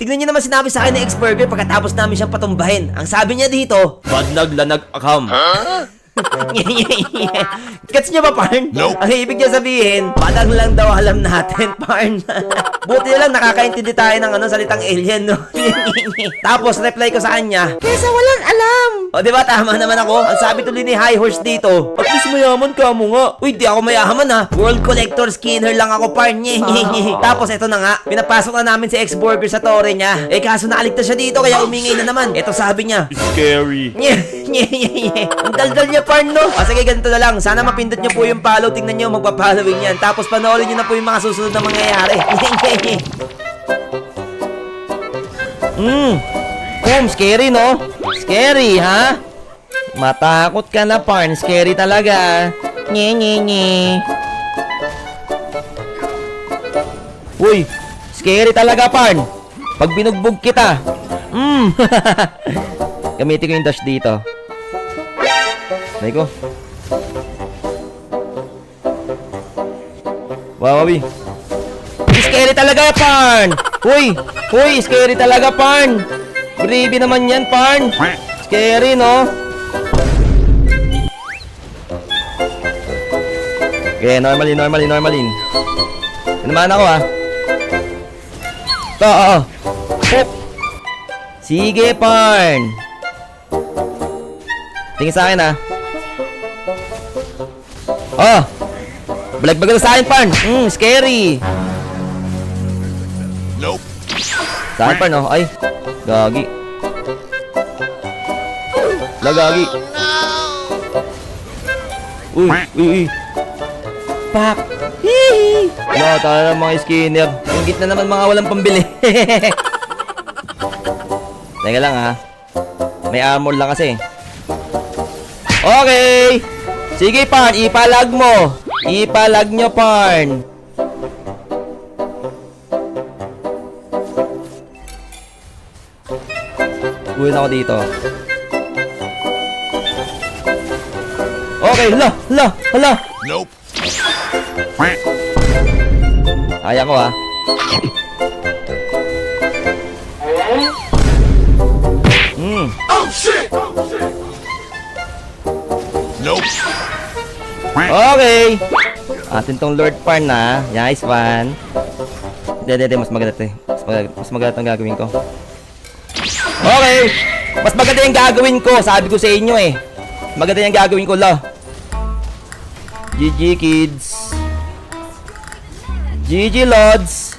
Tignan niyo naman sinabi sa akin ng ex-burger pagkatapos namin siyang patumbahin. Ang sabi niya dito, Badlag lanag akam. Gets niyo ba, Parn? Nope. Ang ibig niya sabihin, padang lang daw alam natin, Parn. Buti na lang nakakaintindi tayo ng ano, salitang alien, no? Tapos, reply ko sa kanya, Kesa walang alam. O, di ba? Tama naman ako. Ang sabi tuloy ni High Horse dito, At least mayaman ka mo nga. Uy, di ako mayaman ha. World Collector Skinner lang ako, Parn. Tapos, eto na nga. Pinapasok na namin si ex-burger sa tore niya. Eh, kaso naaligtas siya dito, kaya umingay na naman. Eto sabi niya, Scary. Nye, nye, nye. Ang daldal niya, parn, no? O, sige, ganito na lang. Sana mapindot niyo po yung follow. Tingnan niyo, magpa-following yan. Tapos panoorin niyo na po yung mga susunod na mangyayari. Hmm. Boom, scary, no? Scary, ha? Matakot ka na, parn. Scary talaga. Nye, nye, nye. Uy, scary talaga, parn. Pag binugbog kita. Hmm. Gamitin ko yung dash dito. Nay ko. Wow, wawi. Scary talaga, Parn! Uy! Uy, scary talaga, Parn! Grabe naman yan, Parn! Scary, no? Okay, normalin, normalin, normalin. Naman ako, ah. Ito, oo. Hop! Sige, Parn! Tingin sa akin, ah. Oh! Balagbagal sa akin, Parn! Hmm, scary! Nope. Sa akin, Parn, oh. Ay, gagi. Lagagi. Uy, uy, uy. Pak! Hihi! No, tala ng mga skinner. Ang gitna naman mga walang pambili. Teka lang ha. May armor lang kasi. Okay! Sige, Parn. Ipalag mo. Ipalag nyo, Parn. Na ako dito. Okay, hala, hala, hala. Nope. Kaya ko ah. Hmm. Oh shit. Okay. Atin tong Lord Parn na. Nice one. Hindi, hindi. Mas maganda to eh. Mas maganda, mas maganda tong gagawin ko. Okay. Mas maganda yung gagawin ko. Sabi ko sa inyo eh. Maganda yung gagawin ko, la. GG, kids. GG, Lods.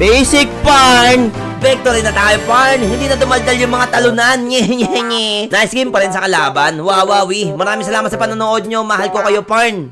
Basic Parn! Victory na tayo, Parn! Hindi na dumaldal yung mga talunan. Nye, nye, nye. Nice game pa rin sa kalaban. Wawawi. Maraming salamat sa panonood nyo. Mahal ko kayo, Parn.